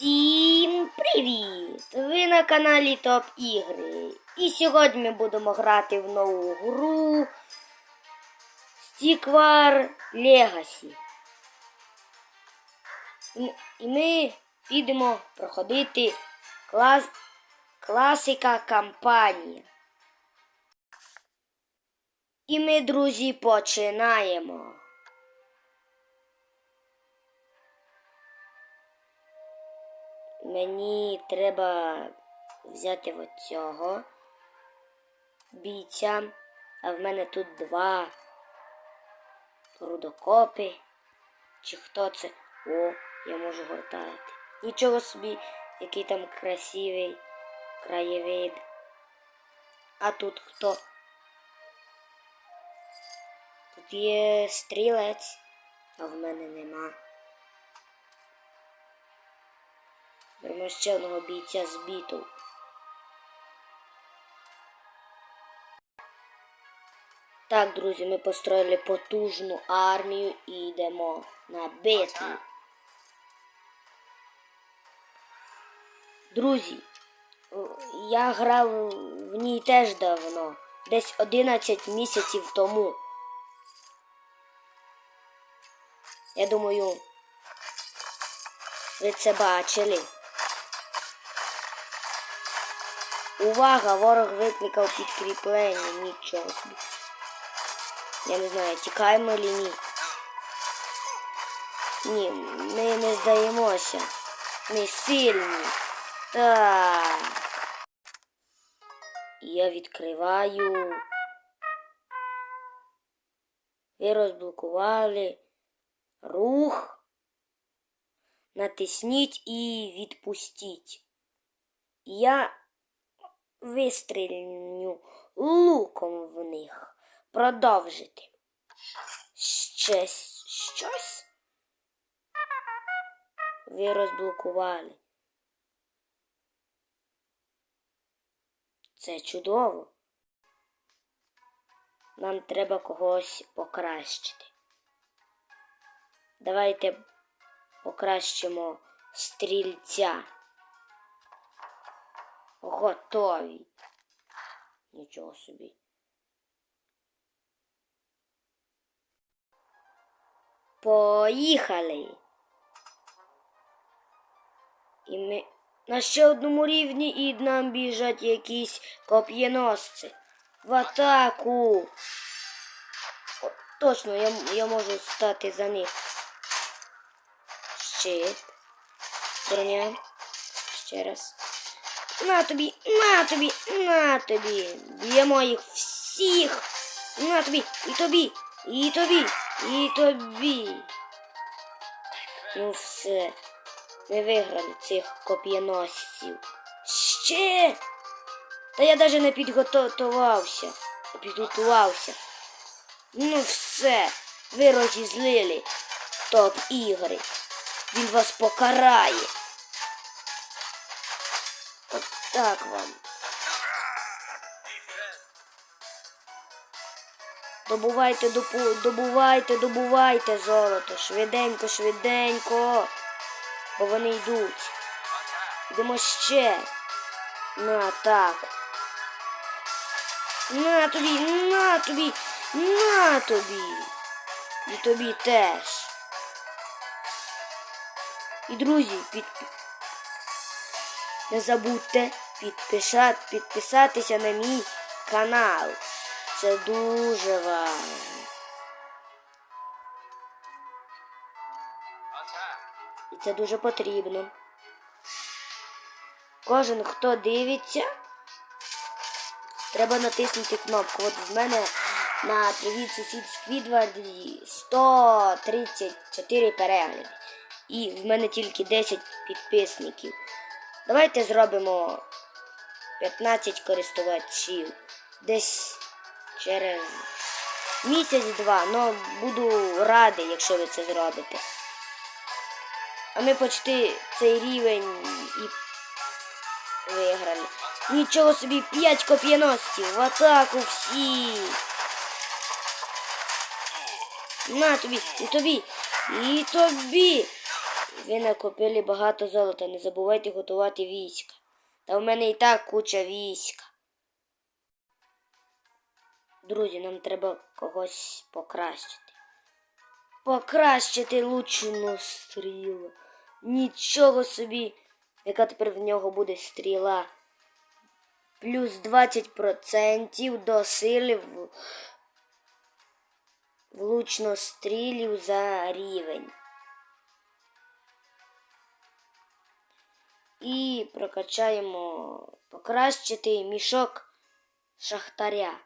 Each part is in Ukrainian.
Всім привіт! Ви на каналі Топ Ігри. І сьогодні ми будемо грати в нову гру Стіквар Легасі. І ми підемо проходити клас... класика кампанія. І ми, друзі, починаємо. Мені треба взяти от цього бійця, а в мене тут два рудокопи. Чи хто це? О, я можу гортати. Нічого собі, який там красивий краєвид. А тут хто? Тут є стрілець, а в мене нема. Беремо ще одного бійця з біту. Так, друзі, ми построїли потужну армію і йдемо на битву. Друзі, я грав в ній теж давно, десь 11 місяців тому. Я думаю, ви це бачили. Увага! Ворог викликав підкріплення. Нічого собі. Я не знаю, тікаємо чи ні. Ні, ми не здаємося. Ми сильні. Так. Я відкриваю. Ви розблокували рух. Натисніть і відпустіть. Я вистрілю луком в них. Продовжити. Ще щось? Ви розблокували. Це чудово. Нам треба когось покращити. Давайте покращимо стрільця. Готові. Нічого собі. Поїхали. І ми на ще одному рівні і нам біжать якісь коп'єносці. В атаку. О, точно, я, я можу стати за них. Щит. Броня. Ще раз. На тобі, на тобі, на тобі. Б'ємо їх всіх. На тобі, і тобі, і тобі, і тобі. Ну все. Ми виграли цих коп'єносців. Ще. Та я навіть не підготувався. Не підготувався. Ну все. Ви розізлили топ ігри. Він вас покарає. От так вам. Добувайте, добувайте, добувайте золото. Швиденько, швиденько. Бо вони йдуть. Йдемо ще. На атаку. На тобі, на тобі, на тобі. І тобі теж. І друзі, під... Не забудьте підписати, підписатися на мій канал. Це дуже важливо. І це дуже потрібно. Кожен, хто дивиться, треба натиснути кнопку. От в мене на Привіт сусід Сквідварді 134 перегляди. І в мене тільки 10 підписників. Давайте зробимо 15 користувачів. Десь через місяць-два. Ну, буду радий, якщо ви це зробите. А ми почти цей рівень і виграли. Нічого собі, 5 коп'єностів. В атаку всі. На тобі, і тобі, і тобі. Ви накопили багато золота. Не забувайте готувати війська. Та в мене і так куча війська. Друзі, нам треба когось покращити. Покращити лучну стрілу. Нічого собі, яка тепер в нього буде стріла. Плюс 20% до сили в, влучно стрілів за рівень. І прокачаємо покращити мішок шахтаря.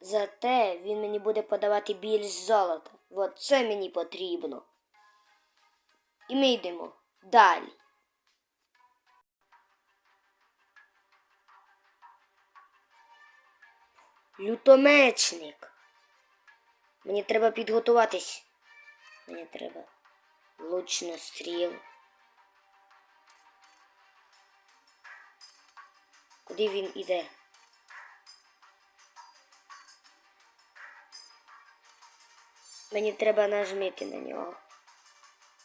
Зате він мені буде подавати більш золота. От це мені потрібно. І ми йдемо далі. Лютомечник. Мені треба підготуватись. Мені треба лучно стріл. Куди він іде? Мені треба нажмити на нього.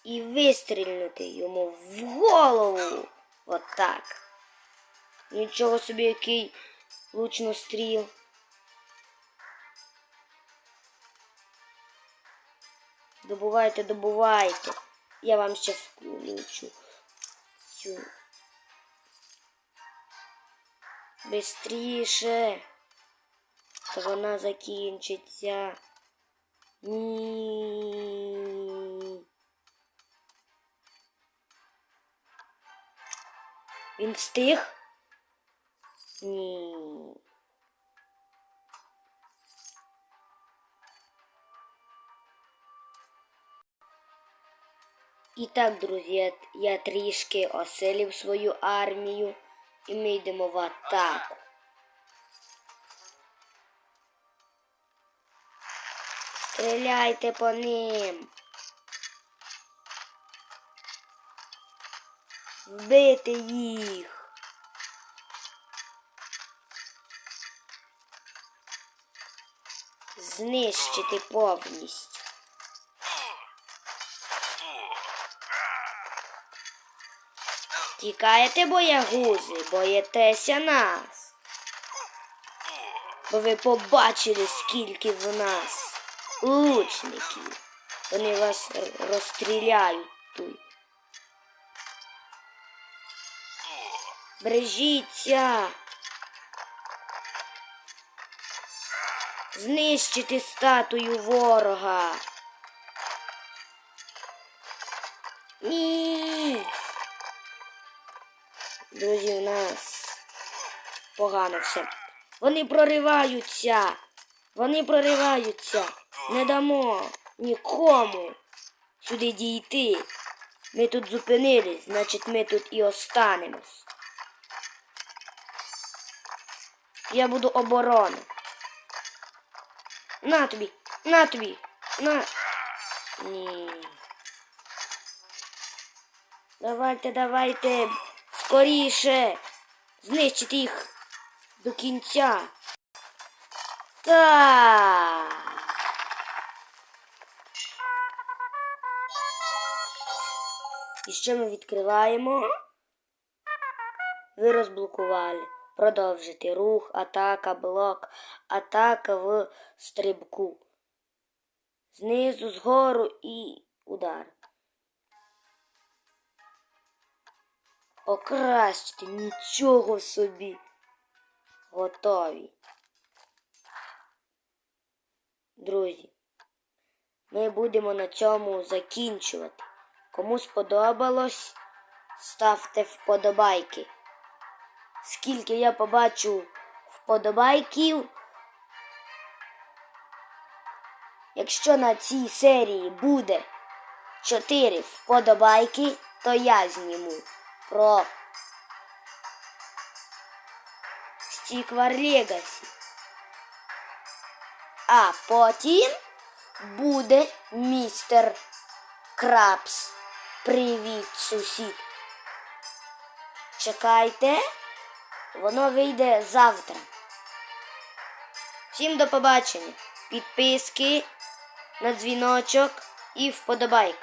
І вистрільнути йому в голову. Отак. Нічого собі який лучно стріл. Добувайте, добувайте. Я вам ще включу. Цю. Бистріше. Та вона закінчиться. Ні. Він встиг? Ні. І так, друзі, я, трішки оселив свою армію, і ми йдемо в атаку. Стріляйте по ним. Вбити їх. Знищити повністю. Тікаєте, боягузи, боїтеся нас. Бо ви побачили, скільки в нас лучників. Вони вас розстріляють тут. Бережіться. Знищити статую ворога. Ні. Друзі, у нас погано все. Вони прориваються. Вони прориваються. Не дамо нікому сюди дійти. Ми тут зупинились, значить ми тут і останемось. Я буду оборона. На тобі, на тобі, на. Ні. Давайте, давайте, скоріше. Знищити їх до кінця. Так. І що ми відкриваємо? Ви розблокували. Продовжити рух, атака, блок, атака в стрибку. Знизу, згору і удар. Покращити нічого собі. Готові. Друзі, ми будемо на цьому закінчувати. Кому сподобалось, ставте вподобайки. Скільки я побачу вподобайків, якщо на цій серії буде 4 вподобайки, то я зніму про Стіквар Легасі. А потім буде містер Крабс. Привіт, сусід. Чекайте, воно вийде завтра. Всім до побачення. підписки, на дзвіночок і вподобайк.